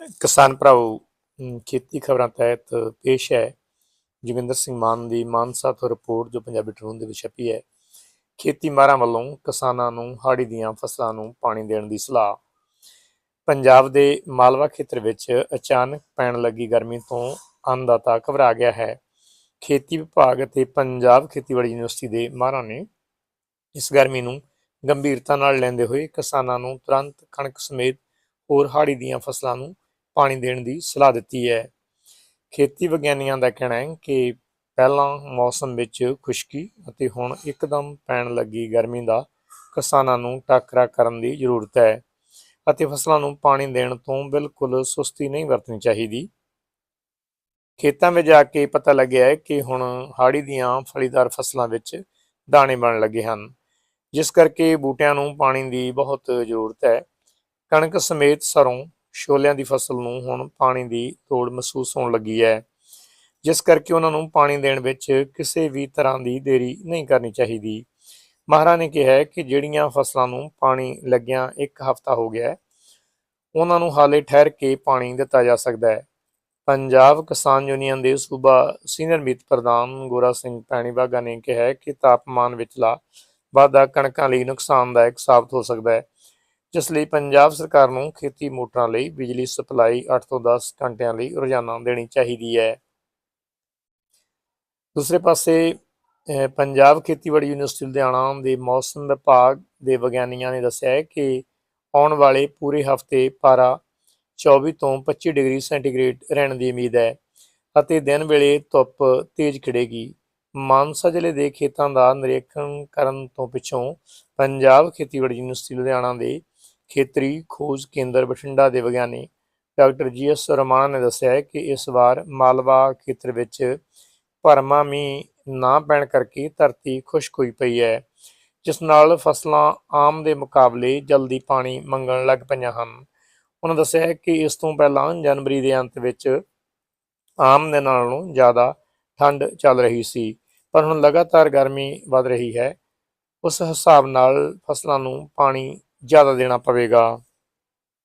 ਕਿਸਾਨ ਭਰਾਓ ਖੇਤੀ ਖਬਰਾਂ ਤਹਿਤ ਪੇਸ਼ ਹੈ ਜੋਗਿੰਦਰ ਸਿੰਘ ਮਾਨ ਦੀ ਮਾਨਸਾ ਤੋਂ ਰਿਪੋਰਟ ਜੋ ਪੰਜਾਬੀ ਟਰੂਨ ਦੇ ਵਿੱਚ ਛਪੀ ਹੈ। ਖੇਤੀ ਮਾਰਾਂ ਵੱਲੋਂ ਕਿਸਾਨਾਂ ਨੂੰ ਹਾੜੀ ਦੀਆਂ ਫਸਲਾਂ ਨੂੰ ਪਾਣੀ ਦੇਣ ਦੀ ਸਲਾਹ। ਪੰਜਾਬ ਦੇ ਮਾਲਵਾ ਖੇਤਰ ਵਿੱਚ ਅਚਾਨਕ ਪੈਣ ਲੱਗੀ ਗਰਮੀ ਤੋਂ ਅੰਨਦਾਤਾ ਘਬਰਾ ਗਿਆ ਹੈ। ਖੇਤੀ ਵਿਭਾਗ ਅਤੇ ਪੰਜਾਬ ਖੇਤੀਬਾੜੀ ਯੂਨੀਵਰਸਿਟੀ ਦੇ ਮਾਹਰਾਂ ਨੇ ਇਸ ਗਰਮੀ ਨੂੰ ਗੰਭੀਰਤਾ ਨਾਲ ਲੈਂਦੇ ਹੋਏ ਕਿਸਾਨਾਂ ਨੂੰ ਤੁਰੰਤ ਕਣਕ ਸਮੇਤ ਹੋਰ ਹਾੜੀ ਦੀਆਂ ਫਸਲਾਂ ਨੂੰ ਪਾਣੀ ਦੇਣ ਦੀ ਸਲਾਹ ਦਿੱਤੀ ਹੈ। ਖੇਤੀ ਵਿਗਿਆਨੀਆਂ ਦਾ ਕਹਿਣਾ ਹੈ ਕਿ ਪਹਿਲਾਂ ਮੌਸਮ ਵਿੱਚ ਖੁਸ਼ਕੀ ਅਤੇ ਹੁਣ ਇੱਕਦਮ ਪੈਣ ਲੱਗੀ ਗਰਮੀ ਦਾ ਕਿਸਾਨਾਂ ਨੂੰ ਟਾਕਰਾ ਕਰਨ ਦੀ ਜ਼ਰੂਰਤ ਹੈ ਅਤੇ ਫਸਲਾਂ ਨੂੰ ਪਾਣੀ ਦੇਣ ਤੋਂ ਬਿਲਕੁਲ ਸੁਸਤੀ ਨਹੀਂ ਵਰਤਣੀ ਚਾਹੀਦੀ। ਖੇਤਾਂ ਵਿੱਚ ਜਾ ਕੇ ਪਤਾ ਲੱਗਿਆ ਹੈ ਕਿ ਹੁਣ ਹਾੜੀ ਦੀਆਂ ਫਲੀਦਾਰ ਫਸਲਾਂ ਵਿੱਚ ਦਾਣੇ ਬਣ ਲੱਗੇ ਹਨ, ਜਿਸ ਕਰਕੇ ਬੂਟਿਆਂ ਨੂੰ ਪਾਣੀ ਦੀ ਬਹੁਤ ਜ਼ਰੂਰਤ ਹੈ। ਕਣਕ ਸਮੇਤ ਸਰੋਂ ਛੋਲਿਆਂ ਦੀ ਫਸਲ ਨੂੰ ਹੁਣ ਪਾਣੀ ਦੀ ਲੋੜ ਮਹਿਸੂਸ ਹੋਣ ਲੱਗੀ ਹੈ। ਜਿਸ ਕਰਕੇ ਉਹਨਾਂ ਨੂੰ ਪਾਣੀ ਦੇਣ ਵਿੱਚ ਕਿਸੇ ਵੀ ਤਰ੍ਹਾਂ ਦੀ ਦੇਰੀ ਨਹੀਂ ਕਰਨੀ ਚਾਹੀਦੀ। ਮਹਾਰਾ ਨੇ ਕਿਹਾ ਕਿ ਜਿਹੜੀਆਂ ਫਸਲਾਂ ਨੂੰ ਪਾਣੀ ਲੱਗਿਆਂ ਇੱਕ ਹਫ਼ਤਾ ਹੋ ਗਿਆ ਉਹਨਾਂ ਨੂੰ ਹਾਲੇ ਠਹਿਰ ਕੇ ਪਾਣੀ ਦਿੱਤਾ ਜਾ ਸਕਦਾ ਹੈ। ਪੰਜਾਬ ਕਿਸਾਨ ਯੂਨੀਅਨ ਦੇ ਸੂਬਾ ਸੀਨੀਅਰ ਮੀਤ ਪ੍ਰਧਾਨ ਗੋਰਾ ਸਿੰਘ ਪੈਣੀਬਾਗਾ ਨੇ ਕਿਹਾ ਕਿ ਤਾਪਮਾਨ ਵਿਚਲਾ ਵਾਧਾ ਕਣਕਾਂ ਲਈ ਨੁਕਸਾਨਦਾਇਕ ਸਾਬਤ ਹੋ ਸਕਦਾ ਹੈ। ਜਿਸ ਲਈ ਪੰਜਾਬ ਸਰਕਾਰ ਨੂੰ ਖੇਤੀ ਮੋਟਰਾਂ ਲਈ ਬਿਜਲੀ ਸਪਲਾਈ 8 ਤੋਂ 10 ਘੰਟਿਆਂ ਲਈ ਰੋਜ਼ਾਨਾ ਦੇਣੀ ਚਾਹੀਦੀ ਹੈ। ਦੂਸਰੇ ਪਾਸੇ ਪੰਜਾਬ ਖੇਤੀਬਾੜੀ ਯੂਨੀਵਰਸਿਟੀ ਲੁਧਿਆਣਾ ਦੇ ਮੌਸਮ ਵਿਭਾਗ ਦੇ ਵਿਗਿਆਨੀਆਂ ਨੇ ਦੱਸਿਆ ਹੈ ਕਿ ਆਉਣ ਵਾਲੇ ਪੂਰੇ ਹਫ਼ਤੇ ਪਾਰਾ 24 ਤੋਂ 25 ਡਿਗਰੀ ਸੈਂਟੀਗ੍ਰੇਡ ਰਹਿਣ ਦੀ ਉਮੀਦ ਹੈ ਅਤੇ ਦਿਨ ਵੇਲੇ ਧੁੱਪ ਤੇਜ਼ ਖਿੜੇਗੀ। ਮਾਨਸਾ ਜ਼ਿਲ੍ਹੇ ਦੇ ਖੇਤਾਂ ਦਾ ਨਿਰੀਖਣ ਕਰਨ ਤੋਂ ਪਿੱਛੋਂ ਪੰਜਾਬ ਖੇਤੀਬਾੜੀ ਯੂਨੀਵਰਸਿਟੀ ਲੁਧਿਆਣਾ ਦੇ ਖੇਤਰੀ ਖੋਜ ਕੇਂਦਰ ਬਠਿੰਡਾ ਦੇ ਵਿਗਿਆਨੀ ਡਾਕਟਰ ਜੀ ਜੀਐਸ ਰਮਾਣਾ ਨੇ ਦੱਸਿਆ ਹੈ ਕਿ ਇਸ ਵਾਰ ਮਾਲਵਾ ਖੇਤਰ ਵਿੱਚ ਭਰਮਾ ਮੀਂਹ ਨਾ ਪੈਣ ਕਰਕੇ ਧਰਤੀ ਖੁਸ਼ਕ ਹੋਈ ਪਈ ਹੈ, ਜਿਸ ਨਾਲ ਫਸਲਾਂ ਆਮ ਦੇ ਮੁਕਾਬਲੇ ਜਲਦੀ ਪਾਣੀ ਮੰਗਣ ਲੱਗ ਪਈਆਂ ਹਨ। ਉਹਨਾਂ ਦੱਸਿਆ ਹੈ ਕਿ ਇਸ ਤੋਂ ਪਹਿਲਾਂ ਜਨਵਰੀ ਦੇ ਅੰਤ ਵਿੱਚ ਆਮ ਦੇ ਨਾਲੋਂ ਜ਼ਿਆਦਾ ਠੰਡ ਚੱਲ ਰਹੀ ਸੀ, ਪਰ ਹੁਣ ਲਗਾਤਾਰ ਗਰਮੀ ਵੱਧ ਰਹੀ ਹੈ। ਉਸ ਹਿਸਾਬ ਨਾਲ ਫਸਲਾਂ ਨੂੰ ਪਾਣੀ ਜ਼ਿਆਦਾ ਦੇਣਾ ਪਵੇਗਾ।